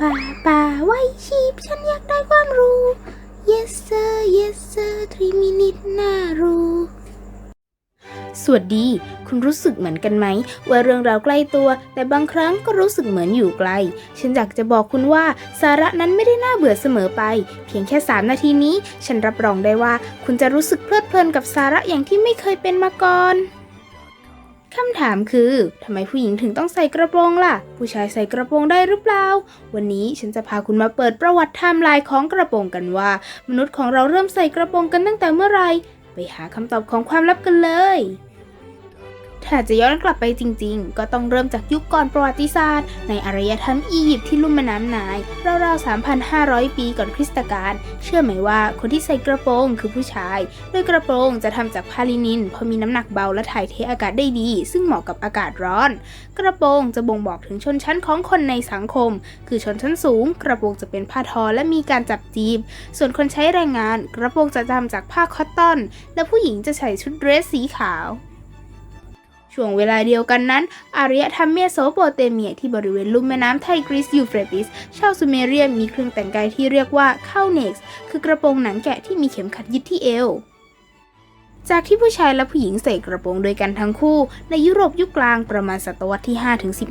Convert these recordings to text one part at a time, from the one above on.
ป่าป่าไว้ชีพฉันอยากได้ความรู้ yes sir yes sir three minute น่ารู้ สวัสดี คุณรู้สึกเหมือนกันไหม ว่าเรื่องราวใกล้ตัว แต่บางครั้งก็รู้สึกเหมือนอยู่ไกล ฉันอยากจะบอกคุณว่า สาระนั้นไม่ได้น่าเบื่อเสมอไป เพียงแค่ 3 นาทีนี้ ฉันรับรองได้ว่า คุณจะรู้สึกเพลิดเพลินกับสาระอย่างที่ไม่เคยเป็นมาก่อน คำถามคือทำไมผู้หญิงถึงต้องใส่กระโปรงล่ะ ผู้ชายใส่กระโปรงได้หรือเปล่า วันนี้ฉันจะพาคุณมาเปิดประวัติไทม์ไลน์ของกระโปรงกันว่า มนุษย์ของเราเริ่มใส่กระโปรงกันตั้งแต่เมื่อไหร่ไปหาคำตอบของความลับกันเลย ถ้าจะย้อนกลับไปจริงๆ ก็ต้องเริ่มจากยุคก่อนประวัติศาสตร์ ในอารยธรรมอียิปต์ที่ลุ่มแม่น้ำไนายราวๆ 3,500 ปีก่อนคริสตกาล เชื่อไหมว่าคนที่ใส่กระโปรงคือผู้ชาย โดยกระโปรงจะทำจากพาลินินเพราะมีน้ำหนักเบาและถ่ายเทอากาศได้ดี ซึ่งเหมาะกับอากาศร้อน กระโปรงจะบ่งบอกถึงชนชั้นของคนในสังคม คือชนชั้นสูง กระโปรงจะเป็นผ้าทอและมีการจับจีบ ส่วนคนใช้แรงงาน กระโปรงจะทำจากผ้าคอตตอน และผู้หญิงจะใส่ชุดเดรสสีขาว ช่วงเวลาเดียวกันนั้น อารยธรรมเมโสโปเตเมียที่บริเวณลุ่มแม่น้ำไทกริสยูเฟรติส ชาวซูเมเรียมีเครื่องแต่งกายที่เรียกว่าเข้าเน็กซ์คือกระโปรงหนังแกะที่มีเข็มขัดยึดที่เอว จากที่ผู้ชายและผู้หญิงใส่กระโปรงโดยกันทั้งคู่ ในยุโรปยุคกลางประมาณศตวรรษที่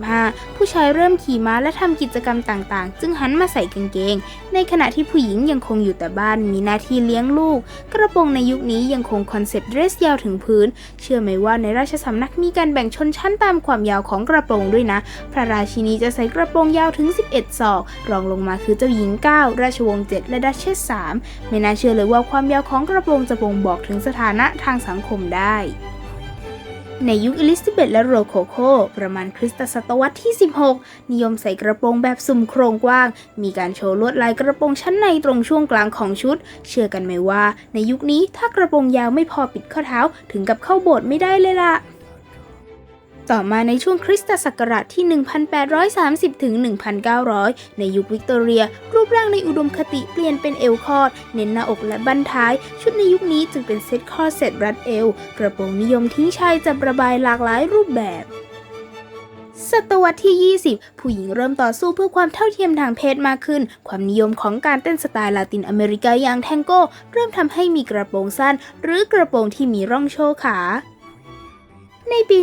5-15 ผู้ชายเริ่มขี่ม้าและทำกิจกรรมต่างๆ จึงหันมาใส่กางเกง ในขณะที่ผู้หญิงยังคงอยู่แต่บ้านมีหน้าที่เลี้ยงลูก กระโปรงในยุคนี้ยังคงคอนเซ็ปต์เดรสยาวถึงพื้น เชื่อไหมว่าในราชสำนักมีการแบ่งชนชั้นตามความยาวของกระโปรงด้วยนะ พระราชินีจะใส่กระโปรงยาวถึง 11 ศอก รองลงมาคือเจ้าหญิง 9 ราชวงศ์ 7 และดัชเชส 3 ไม่น่าเชื่อเลยว่าความยาวของกระโปรงจะบ่งบอกถึงสถานะทางสังคมได้ ในยุคอลิซาเบธและโรโคโคประมาณคริสตศตวรรษที่ 16 นิยมใส่กระโปรงแบบสุ่มโครงกว้าง มีการโชว์ลวดลายกระโปรงชั้นในตรงช่วงกลางของชุด เชื่อกันไหมว่า ในยุคนี้ถ้ากระโปรงยาวไม่พอปิดข้อเท้าถึงกับเข้าโบสถ์ไม่ได้เลยล่ะ ต่อมาในช่วงคริสตศักราชที่ 1830 ถึง 1900 ในยุควิกตอเรีย รูปร่างในอุดมคติเปลี่ยนเป็นเอวคอด เน้นหน้าอกและบั้นท้าย ชุดในยุคนี้จึงเป็นเซ็ตคอร์เซ็ตรัดเอว กระโปรงนิยมทิ้งชายจะระบายหลากหลายรูปแบบศตวรรษที่ 20 ผู้หญิงเริ่มต่อสู้เพื่อความเท่าเทียมทางเพศมากขึ้น ความนิยมของการเต้นสไตล์ลาตินอเมริกาอย่างแทงโก้ เริ่มทำให้มีกระโปรงสั้น หรือกระโปรงที่มีร่องโชว์ขา ในปี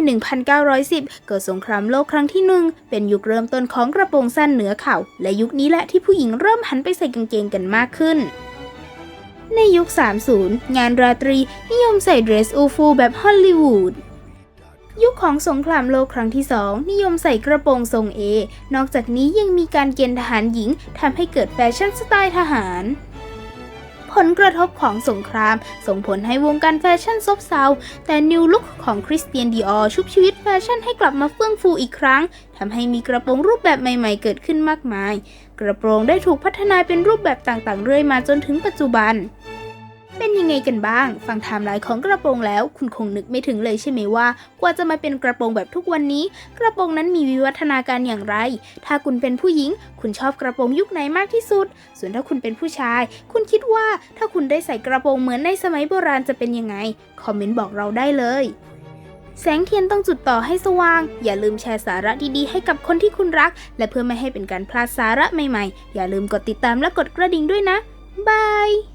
1910 เกิดสงครามโลกครั้งที่หนึ่งเป็นยุคเริ่มต้นของกระโปรงสั้นเหนือเข่า และยุคนี้แหละที่ผู้หญิงเริ่มหันไปใส่กางเกงกันมากขึ้นในยุค 30 งานราตรีนิยมใส่เดรสอูฟูแบบฮอลลีวูด ยุคของสงครามโลกครั้งที่2นิยมใส่กระโปรงทรงเอ นอกจากนี้ยังมีการเกณฑ์ทหารหญิงทำให้เกิดแฟชั่นสไตล์ทหาร ผลกระทบของสงคราม ส่งผลให้วงการแฟชั่นซบเซา แต่นิวลุคของคริสเตียนดีออชุบชีวิตแฟชั่นให้กลับมาเฟื่องฟูอีกครั้งทำให้มีกระโปรงรูปแบบใหม่ๆ เกิดขึ้นมากมาย กระโปรงได้ถูกพัฒนาเป็นรูปแบบต่างๆ เรื่อยมาจนถึงปัจจุบัน เป็นยังไงกันบ้าง ฟังไทม์ไลน์ของกระโปรงแล้ว คุณคงนึกไม่ถึงเลยใช่ไหมว่า กว่าจะมาเป็นกระโปรงแบบทุกวันนี้ กระโปรงนั้นมีวิวัฒนาการอย่างไร ถ้าคุณเป็นผู้หญิง คุณชอบกระโปรงยุคไหนมากที่สุด ส่วนถ้าคุณเป็นผู้ชาย คุณคิดว่าถ้าคุณได้ใส่กระโปรงเหมือนในสมัยโบราณจะเป็นยังไง คอมเมนต์บอกเราได้เลยแสงเทียนต้องจุดต่อให้สว่าง อย่าลืมแชร์สาระดีๆ ให้กับคนที่คุณรัก และเพื่อไม่ให้เป็นการพลาดสาระใหม่ๆ อย่าลืมกดติดตามและกดกระดิ่งด้วยนะ บาย